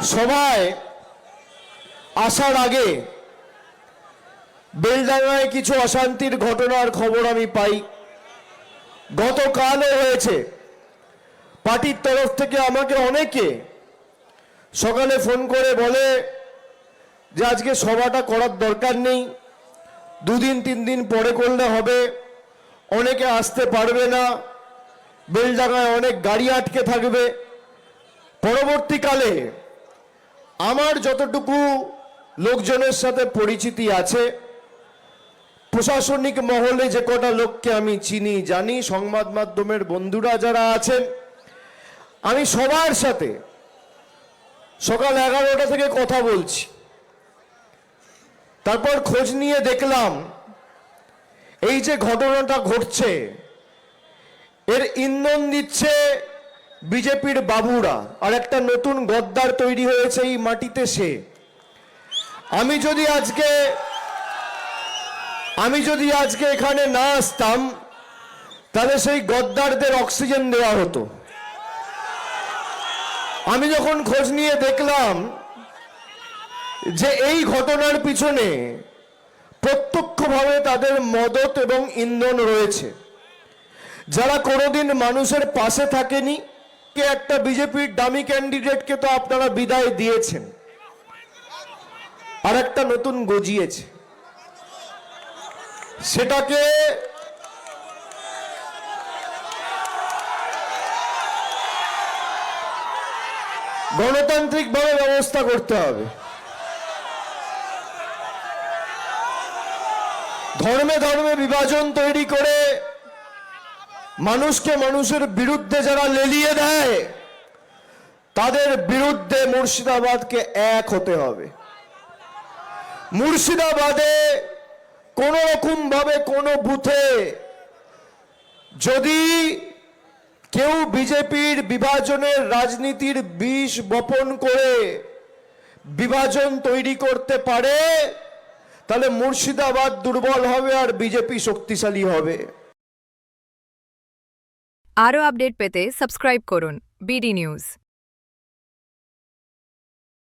সভায় আসার আগে বেলডাঙ্গায় কিছু অশান্তির ঘটনার খবর আমি পাই। গতকালও হয়েছে। পার্টির তরফ থেকে আমাকে অনেকে সকালে ফোন করে বলে যে আজকে সভাটা করার দরকার নেই, দুদিন, তিন দিন পরে করলে হবে, অনেকে আসতে পারবে না, বেলডাঙ্গায় অনেক গাড়ি আটকে থাকবে। পরবর্তীকালে আমার যতটুকু লোকজনের সাথে পরিচিতি আছে, প্রশাসনিক মহলে যে কটা লোককে আমি চিনি, জানি, সংবাদ মাধ্যমের বন্ধুরা যারা আছেন, আমি সবার সাথে সকাল এগারোটা থেকে কথা বলছি। তারপর খোঁজ নিয়ে দেখলাম, এই যে ঘটনাটা ঘটছে, এর ইন্ধন দিচ্ছে বিজেপির বাবুরা, আর একটা নতুন গদ্দার তৈরি হয়েছে এই মাটিতে সে। আমি যদি আজকে, আমি যদি আজকে এখানে না আসতাম, তাহলে সেই গদ্দারদের অক্সিজেন দেওয়া হতো। আমি যখন খোঁজ নিয়ে দেখলাম যে এই ঘটনার পিছনে প্রত্যক্ষভাবে তাদের মদত এবং ইন্ধন রয়েছে, যারা কোনোদিন মানুষের পাশে থাকেনি একটা বিজেপির দামি ক্যান্ডিডেটকে তো আপনারা বিদায় দিয়েছেন? আর একটা নতুন গজিয়েছে। সেটাকে গণতান্ত্রিকভাবে ব্যবস্থা করতে হবে। ধর্মে ধর্মে বিভাজন তৈরি করে মানুষকে মানুষের বিরুদ্ধে যারা লেলিয়ে দেয়, তাদের বিরুদ্ধে মুর্শিদাবাদকে এক হতে হবে। মুর্শিদাবাদে কোন রকম ভাবে কোনো বুথে যদি কেউ বিজেপির বিভাজনের রাজনীতির বিষ বপন করে বিভাজন তৈরি করতে পারে, তাহলে মুর্শিদাবাদ দুর্বল হবে আর বিজেপি শক্তিশালী হবে। আরও আপডেট পেতে সাবস্ক্রাইব করুন বিডি নিউজ